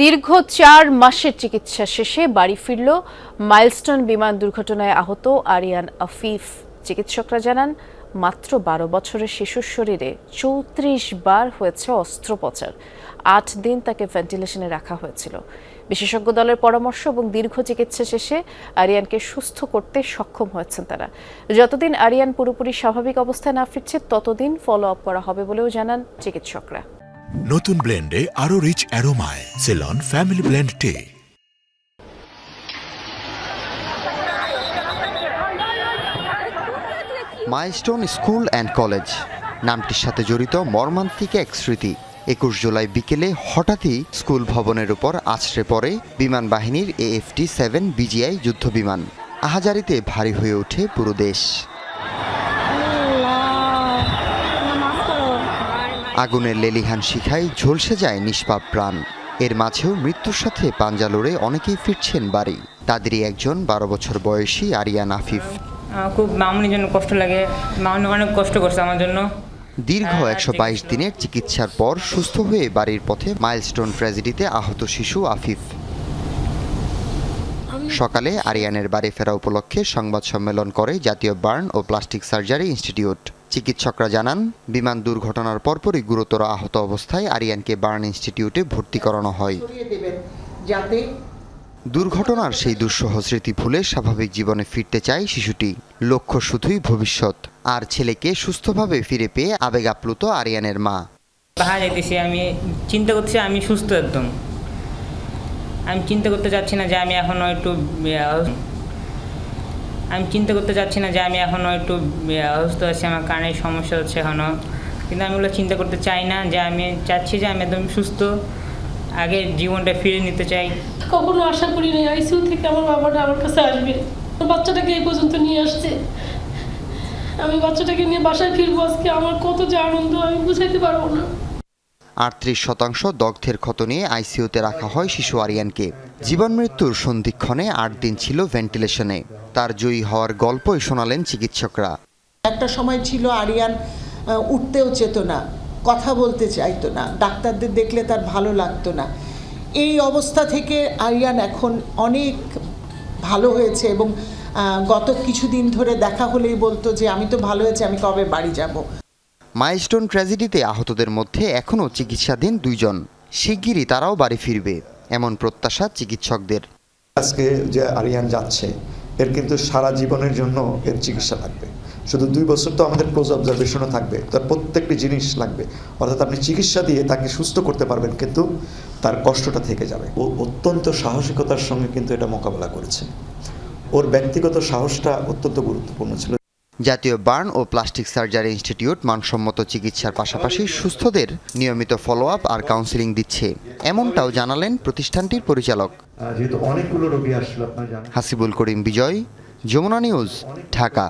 দীর্ঘ চার মাসের চিকিৎসা শেষে বাড়ি ফিরল মাইলস্টোন বিমান দুর্ঘটনায় আহত আরিয়ান আফিফ। চিকিৎসকরা জানান, মাত্র বারো বছরের শিশুর শরীরে চৌত্রিশ বার হয়েছে অস্ত্রোপচার। আট দিন তাকে ভেন্টিলেশনে রাখা হয়েছিল। বিশেষজ্ঞ দলের পরামর্শ এবং দীর্ঘ চিকিৎসা শেষে আরিয়ানকে সুস্থ করতে সক্ষম হয়েছেন তারা। যতদিন আরিয়ান পুরোপুরি স্বাভাবিক অবস্থায় না ফিরছে, ততদিন ফলো আপ করা হবে বলেও জানান চিকিৎসকরা। নতুন ব্লেন্ডে আরও rich অ্যারোমায় Ceylon family blend tea milestone school and college নামটির সাথে জড়িত মর্মান্তিক এক স্মৃতি। একুশ জুলাই বিকেলে হঠাৎই স্কুল ভবনের উপর আছড়ে পড়ে বিমান বাহিনীর এএফটি সেভেন বিজিআই যুদ্ধ বিমান আহাজারিতে ভারী হয়ে ওঠে পুরো দেশ। আগুনের লেলিহান শিখায় ঝলসে যায় নিষ্পাপ প্রাণ। এর মাঝেও মৃত্যুর সাথে পাঞ্জা লড়ে অনেকেই ফিরছেন বাড়ি। তাদেরই একজন বারো বছর বয়সী আরিয়ান আফিফ খুব মামুনির জন্য কষ্ট লাগে। মামুনি অনেক কষ্ট করছে আমার জন্য। দীর্ঘ একশো বাইশ দিনের চিকিৎসার পর সুস্থ হয়ে বাড়ির পথে মাইলস্টোন ট্র্যাজেডিতে আহত শিশু আফিফ। সকালে আরিয়ানের বাড়ি ফেরা উপলক্ষে সংবাদ সম্মেলন করে জাতীয় বার্ন ও প্লাস্টিক সার্জারি ইনস্টিটিউট। চিকিৎসকরা জানান বিমান দুর্ঘটনার পরপরই গুরুতর আহত অবস্থায় আরিয়ানকে বার্ন ইনস্টিটিউটে ভর্তি করানো হয়। যাতে দুর্ঘটনার সেই দুঃসহ স্মৃতি ভুলে স্বাভাবিক জীবনে ফিরতে চায় শিশুটি। লক্ষ্য শুধুই ভবিষ্যৎ। আর ছেলেকে সুস্থভাবে ফিরে পেয়ে আবেগ আপ্লুত আরিয়ানের মা। আমি চিন্তা করতেছি আমি সুস্থ একদম। আমি চিন্তা করতে চাচ্ছি না যে আমি এখনও একটু আমি চিন্তা করতে চাচ্ছি না যে আমি এখনও একটু অসুস্থ আছি, আমার কানের সমস্যা হচ্ছে এখনও কিন্তু আমি ওগুলো চিন্তা করতে চাই না যে আমি চাচ্ছি যে আমি একদম সুস্থ, আগে জীবনটা ফিরে নিতে চাই। কখনো আশা করি নাই, আইসিইউ থেকে আমার বাবাটা আমার কাছে আসবে। বাচ্চাটাকে এই পর্যন্ত নিয়ে আসছে। আমি বাচ্চাটাকে নিয়ে বাসায় ফিরবো আজকে, আমার কত যে আনন্দ, আমি বুঝাইতে পারব না। আটত্রিশ শতাংশ দগ্ধের ক্ষত নিয়ে আইসিইউতে রাখা হয় শিশু আরিয়ানকে। জীবন মৃত্যুর সন্ধিক্ষণে আট দিন ছিল ভেন্টিলেশনে। তার জয়ী হওয়ার গল্পই শোনালেন চিকিৎসকরা। একটা সময় ছিল আরিয়ান উঠতেও চেত না, কথা বলতে চাইতো না, ডাক্তারদের দেখলে তার ভালো লাগতো না। এই অবস্থা থেকে আরিয়ান এখন অনেক ভালো হয়েছে এবং গত কিছুদিন ধরে দেখা হলেই বলতো যে, আমি তো ভালো হয়েছে, আমি কবে বাড়ি যাব? মাইলস্টোন ট্র্যাজেডিতে আহতদের মধ্যে এখনও চিকিৎসাধীন দুইজন। শিগগিরই তারাও বাড়ি ফিরবে, এমন প্রত্যাশা চিকিৎসকদের। আজকে যে আরিয়ান যাচ্ছে, এর কিন্তু সারা জীবনের জন্য এর চিকিৎসা লাগবে শুধু দুই বছর তো আমাদের ক্লোজ অবজারভেশনও থাকবে, তার প্রত্যেকটি জিনিস লাগবে। অর্থাৎ আপনি চিকিৎসা দিয়ে তাকে সুস্থ করতে পারবেন, কিন্তু তার কষ্টটা থেকে যাবে। ও অত্যন্ত সাহসিকতার সঙ্গে কিন্তু এটা মোকাবেলা করেছে। ওর ব্যক্তিগত সাহসটা অত্যন্ত গুরুত্বপূর্ণ ছিল। জাতীয় বার্ন ও প্লাস্টিক সার্জারি ইনস্টিটিউট মানসম্মত চিকিৎসার পাশাপাশি সুস্থদের নিয়মিত ফলো আপ আর কাউন্সিলিং দিচ্ছে। এমনটাও জানালেন প্রতিষ্ঠানটির পরিচালক। হাসিবুল করিম বিজয় যমুনা নিউজ ঢাকা।